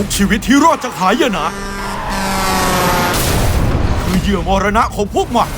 ุกชีวิตที่รอดจากหายนะคือเหยื่อมรณะของพวกมัน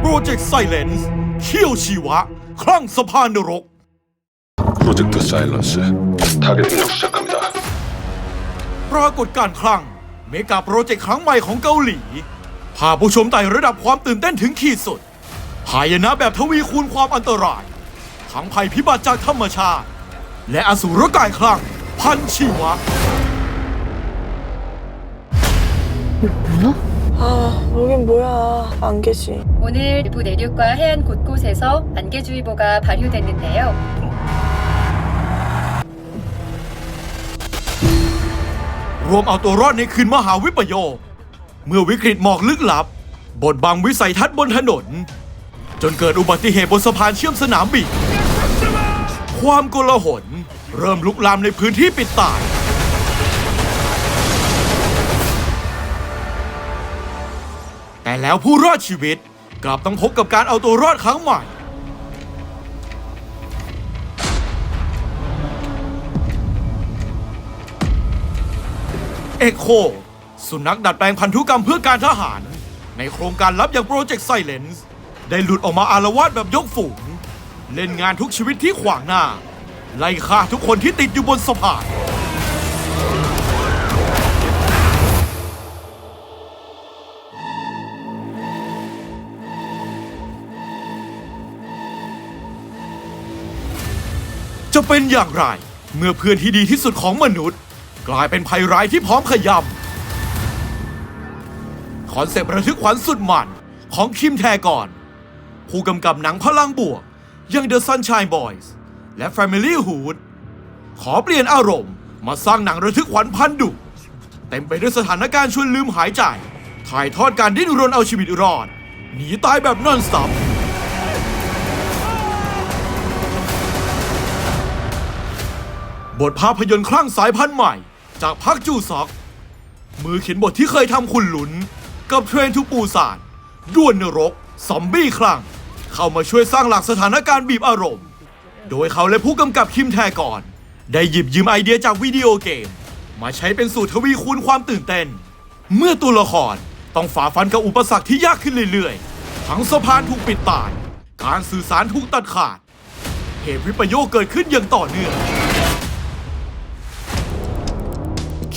โปรเจกต์ไซเลนส์เขี้ยวชีวะ คลั่งสะพานนรก 프로젝트 사일런스 타겟 공격 시작합니다. ปรากฏการณ์คลั่ง เมกาโปรเจกต์ครั้งใหม่ของเกาหลี พาผู้ชมไต่ระดับความตื่นเต้นถึงขีดสุดหายนะแบบทวีคูณความอันตราย ทั้งภัยพิบัติจากธรรมชาติ และอสูรกายคลั่ง พันชีวะ 아, 여긴 뭐야. 안개지. 오늘 일부 내륙과 해안 곳곳에서 안개주의보가 발효됐는데요. รวมเอาตัวรอดในคืนมหาวิปโยค เมื่อวิกฤตหมอกลึกลับ บดบังวิสัยทัศน์บนถนน จนเกิดอุบัติเหตุบนสะพานเชื่อมสนามบิน ความโกลาหล เริ่มลุกลามในพื้นที่ปิดตาย แต่แล้วผู้รอดชีวิต กลับต้องพบกับการเอาตัวรอดครั้งใหม่ เอกโค สุนัขดัดแปลงพันธุกรรมเพื่อการทหาร ในโครงการลับอย่างโปรเจกต์ไซเลนส์ได้หลุดออกมาอารวาสแบบยกฝูง เล่นงานทุกชีวิตที่ขวางหน้า ไล่ฆ่าทุกคนที่ติดอยู่บนสะพาน จะเป็นอย่างไร เมื่อเพื่อนที่ดีที่สุดของมนุษย์ กลายเป็นภัยร้ายที่พร้อมขยำคอนเซปต์ระทึกขวัญสุดมันของคิมแทกอน ผู้กำกับหนังพลังบวกอยัง The Sunshine Boys และ Family Hood ขอเปลี่ยนอารมณ์มาสร้างหนังระทึกขวัญพันดุ เต็มไปด้วยสถานการณ์ชวนลืมหายใจ ถ่ายทอดการดิ้นรนเอาชีวิตรอด หนีตายแบบนอนสต็อป บทภาพยนตร์คลั่งสายพันธุ์ใหม่ จากพักจูซอก มือเขียนบทที่เคยทำคุณหลุน กับเทรนทูปูซานด้วนนรก ซอมบี้คลั่ง เข้ามาช่วยสร้างหลักสถานการณ์บีบอารมณ์ โดยเขาและผู้กำกับคิมแทกอน ได้หยิบยืมไอเดียจากวิดีโอเกม มาใช้เป็นสูตรทวีคูณความตื่นเต้น เมื่อตัวละครต้องฝ่าฟันกับอุปสรรคที่ยากขึ้นเรื่อยๆ ทั้งสะพานถูกปิดตาย การสื่อสารถูกตัดขาด เหตุวิปโยคเกิดขึ้นอย่างต่อเนื่อง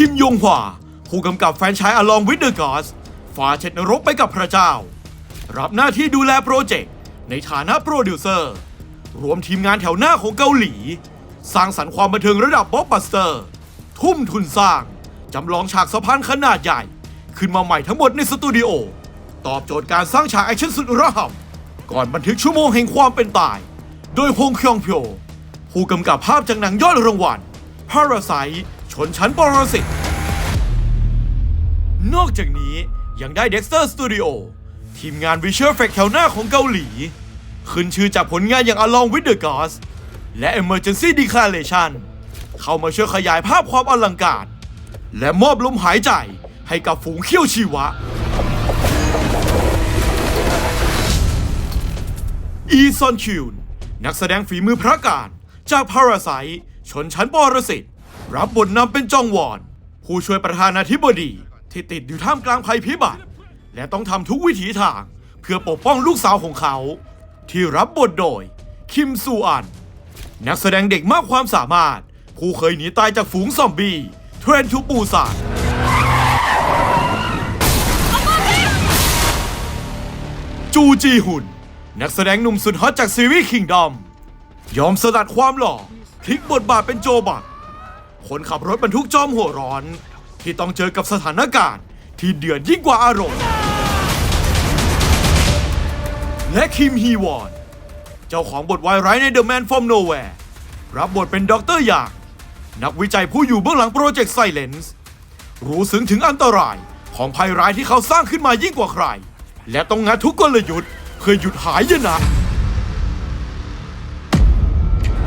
คิมยงหวาผู้กำกับแฟนชาย Along with the Gods ฝ่าเช็ดนรกไปกับพระเจ้า รับหน้าที่ดูแลโปรเจกต์ ในฐานะโปรดิวเซอร์ รวมทีมงานแถวหน้าของเกาหลี สร้างสรรค์ความบันเทิงระดับบ็อกบัสเตอร์ ทุ่มทุนสร้าง จำลองฉากสะพานขนาดใหญ่ ขึ้นมาใหม่ทั้งหมดในสตูดิโอ ตอบโจทย์การสร้างฉากแอคชั่นสุดระห่ำก่อนบันทึกชั่วโมงแห่งความเป็นตาย โดยฮงคยองพโยผู้กำกับภาพจากหนังยอดรางวัล Parasite ชนชั้นปรสิตนอกจากนี้ยังได้ Dexter Studio ทีมงาน Visual Effect แถวหน้าของเกาหลี ขึ้นชื่อจากผลงานอย่าง Along with the Gods และ Emergency Declaration เข้ามาช่วยขยายภาพความอลังการ และมอบลมหายใจให้กับฝูงเขี้ยวชีวะ อีซอนคิวนนักแสดงฝีมือพระการ จาก Parasite ชนชั้นปรสิต รับบทนำเป็นจองวอน ผู้ช่วยประธานาธิบดี ที่ติดอยู่ท่ามกลางภัยพิบัติ และต้องทำทุกวิถีทาง เพื่อปกป้องลูกสาวของเขา ที่รับบทโดย คิมซูอัน นักแสดงเด็กมากความสามารถ ผู้เคยหนีตายจากฝูงซอมบี้เทรนทูปูซานจูจีหุน นักแสดงหนุ่มสุดฮอตจากซีรีส์คิงดอม ยอมสลัดความหล่อพลิกบทบาทเป็นโจบัก คนขับรถบรรทุกจอมหัวร้อน ที่ต้องเจอกับสถานการณ์ ที่เดือดยิ่งกว่าอารมณ์ และคิมฮีวอน เจ้าของบทวายร้ายใน The Man from Nowhere รับบทเป็นด็อกเตอร์หยาง นักวิจัยผู้อยู่เบื้องหลังโปรเจกต์ไซเลนส์รู้ซึ้งถึงอันตรายของภัยร้ายที่เขาสร้างขึ้นมายิ่งกว่าใคร และต้องงัดทุกกลยุทธ์เพื่อหยุดหายนะ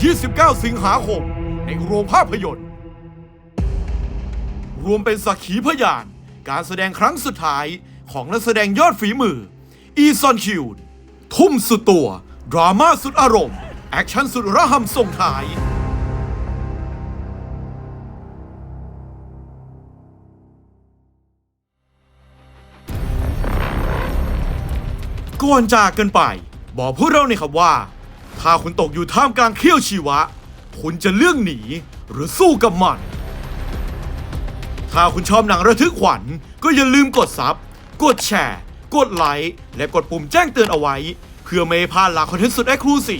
29 สิงหาคม ในโรงภาพยนตร์ รวมเป็นสักขีพยาน การแสดงครั้งสุดท้ายของนักแสดงยอดฝีมือ อีซอนคิวทุ่มสุดตัว ดราม่าสุดอารมณ์ แอคชั่นสุดระหำส่งท้ายก่อนจากกันไป บอกพวกเราหน่อยครับว่า ถ้าคุณตกอยู่ท่ามกลางเขี้ยวชีวะ คุณจะเลือกหนีหรือสู้กับมัน ถ้าคุณชอบหนังระทึกขวัญ ก็อย่าลืมกดซับ กดแชร์ กดไลค์ และกดปุ่มแจ้งเตือนเอาไว้ เพื่อไม่ให้พลาดหลักคอนเทนต์สุดแอคลูซี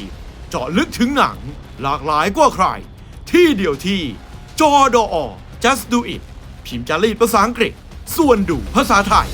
เจาะลึกถึงหนัง หลากหลายกว่าใคร ที่เดียวที่ จอดอ just do it พิมพ์จารีตภาษาอังกฤษ ส่วนดูภาษาไทย